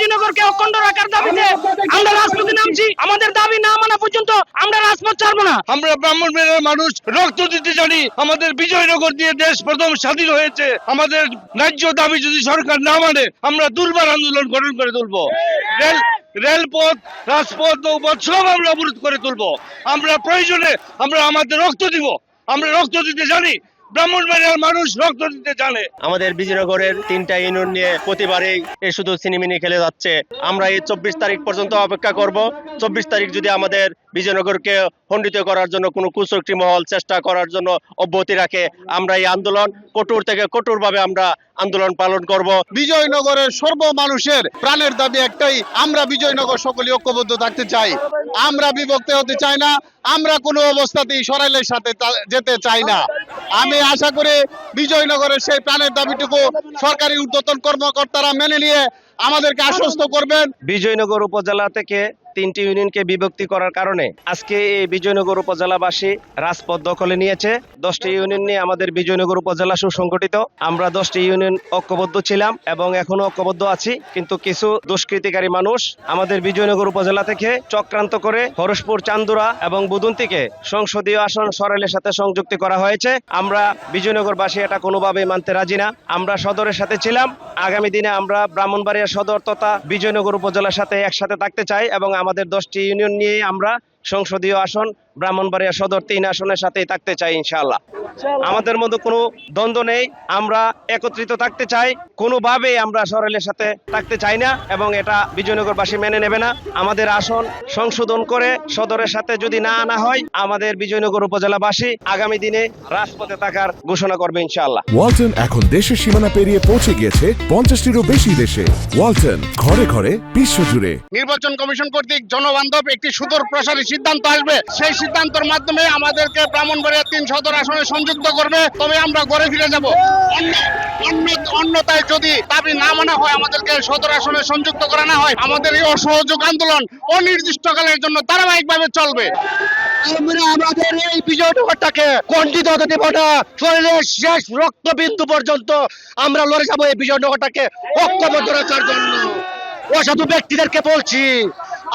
বিজয়নগরকে অখণ্ড রাখার দাবিতে আমরা রাজপথে নামছি। আমাদের দাবি না মানা পর্যন্ত আমরা রাজপথ ছাড়বো না। আমরা ব্রাহ্মণ মানুষ রক্ত দিতে জানি। আমাদের বিজয়নগর দিয়ে দেশ প্রথম স্বাধীন হয়েছে। আমাদের ন্যায্য দাবি যদি সরকার না মানে আমরা দুর্বার আন্দোলন গঠন করে তুলবো। রেলপথ রাজপথ নৌপথ সব আমরা অবরোধ করে তুলবো। আমরা প্রয়োজনে আমরা আমাদের রক্ত দিব। আমরা রক্ত দিতে জানি। ব্রাহ্মণ বাড়ির মানুষ রক্ত দিতে জানে। আমাদের বিজয়নগরের তিনটা ইউনিয়ন নিয়ে প্রতিবারেই এ শুধু সিনেমিনি খেলে যাচ্ছে। আমরা এই চব্বিশ তারিখ পর্যন্ত অপেক্ষা করব। চব্বিশ তারিখ যদি আমাদের বিজয়নগরকে খণ্ডিত করার জন্য কোনো কুচক্রি মহল চেষ্টা করার জন্য অব্যাহতি রাখে আমরা এই আন্দোলন কঠোর থেকে কঠোরভাবে আমরা আন্দোলন পালন করব। বিজয়নগরের সর্ব মানুষের প্রাণের দাবি একটাই আমরা বিজয়নগর সকলে ঐক্যবদ্ধ থাকতে চাই। আমরা বিভক্ত হতে চাই না আমরা কোনো অবস্থাতেই সরাইলের সাথে যেতে চাই না। আমি আশা করি বিজয়নগরের সেই প্রাণের দাবিটুকু সরকারি ঊর্ধ্বতন কর্মকর্তারা মেনে নিয়ে আমাদেরকে আশ্বস্ত করবেন। বিজয়নগর উপজেলা থেকে তিনটি ইউনিয়নকে বিভক্তি করার কারণে আজকে এই বিজয়নগর উপজেলাবাসী রাজপথ দখলে নিয়েছে। দশটি ইউনিয়ন নিয়ে আমাদের বিজয়নগর উপজেলা সুসংগঠিত। আমরা দশটি ইউনিয়ন ঐক্যবদ্ধ ছিলাম এবং এখনও ঐক্যবদ্ধ আছি। কিন্তু কিছু দুষ্কৃতিকারী মানুষ আমাদের বিজয়নগর উপজেলা থেকে চক্রান্ত করে হরসপুর, চান্দুরা এবং বুদন্তিকে সংসদীয় আসন সরেলের সাথে সংযুক্তি করা হয়েছে। আমরা বিজয়নগরবাসী এটা কোনোভাবেই মানতে রাজি না। আমরা সদরের সাথে ছিলাম। আগামী দিনে আমরা ব্রাহ্মণবাড়িয়া সদর তথা বিজয়নগর উপজেলার সাথে একসাথে থাকতে চাই এবং আমাদের দশটি ইউনিয়ন নিয়ে আমরা সংসদীয় আসন ব্রাহ্মণবাড়িয়া সদর তিন আসনের সাথেই থাকতে চাই ইনশাআল্লাহ। আমাদের মধ্যে কোনো দ্বন্দ্ব নেই আমরা একত্রিত থাকতে চাই কোনোভাবেই আমরা সরেলের সাথে থাকতে চাই না এবং এটা বিজয়নগরবাসী মেনে নেবে না। আমাদের আসন সংশোধন করে সদরের সাথে যদি না আনা হয় আমাদের বিজয়নগর উপজেলাবাসী আগামী দিনে রাজপথে থাকার ঘোষণা করবে ইনশাআল্লাহ। ওয়ালটন এখন দেশের সীমানা পেরিয়ে পৌঁছে গিয়েছে পঞ্চাশটিরও বেশি দেশে। ওয়ালটন ঘরে ঘরে বিশ্বজুড়ে নির্বাচন কমিশন কর্তৃক জনবান্ধব একটি সুদূর প্রসারী সিদ্ধান্ত আসবে, সেই সিদ্ধান্তের মাধ্যমে আমাদেরকে ব্রাহ্মণবাড়িয়া তিন সদর আসনে সংযুক্ত করবে, তবে আমরা ঘরে ফিরে যাব। অন্য অন্য অন্যতায় যদি দাবি না মানা হয়, আমাদেরকে সদর আসনে সংযুক্ত করা না হয়, আমাদের এই অসহযোগ আন্দোলন অনির্দিষ্টকালের জন্য ধারাবাহিকভাবে চলবে। আমরা আমাদের এই বিজয়নগরটাকে খণ্ডিত হতে দেব না। শরীরের শেষ রক্তবিন্দু পর্যন্ত আমরা লড়ে যাব এই বিজয়নগরটাকে ঐক্যবদ্ধ রাখার জন্য। অসাধু ব্যক্তিদেরকে বলছি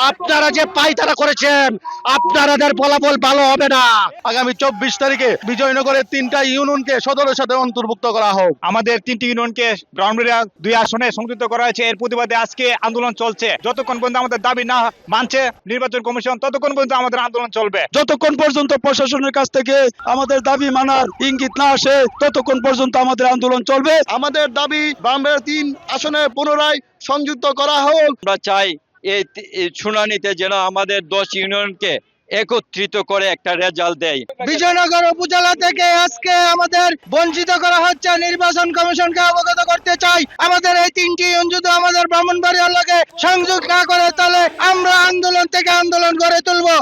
আপনারা যে পাইতারা করেছেন আপনাদের ফলাফল ভালো হবে না। আগামী চব্বিশ তারিখে বিজয়নগরের তিনটা ইউনিয়নকে সদরের সাথে অন্তর্ভুক্ত করা হোক। আমাদের তিনটি ইউনিয়নকে ব্রাহ্মণবাড়িয়া দুই আসনে সংযুক্ত করা হয়েছে। এর প্রতিবাদে আজকে আন্দোলন চলছে। যতক্ষণ পর্যন্ত আমাদের দাবি না মানছে নির্বাচন কমিশন ততক্ষণ পর্যন্ত আমাদের আন্দোলন চলবে। যতক্ষণ পর্যন্ত প্রশাসনের কাছ থেকে আমাদের দাবি মানার ইঙ্গিত না আসে ততক্ষণ পর্যন্ত আমাদের আন্দোলন চলবে। আমাদের দাবি বামবের তিন আসনে পুনরায় সংযুক্ত করা হোক। আমরা চাই এই শুনানিতে যেন আমাদের দশ ইউনিয়নকে একত্রিত করে একটা রেজাল্ট দেয়। বিজয়নগর উপজেলা থেকে আজকে আমাদের বঞ্চিত করা হচ্ছে, নির্বাচন কমিশনকে অবগত করতে চাই। আমাদের এই তিনটি ইউনিয়ন আমাদের ব্রাহ্মণবাড়িয়ার লগে সংযোগ না করে, তাহলে আমরা আন্দোলন থেকে আন্দোলন গড়ে তুলবো।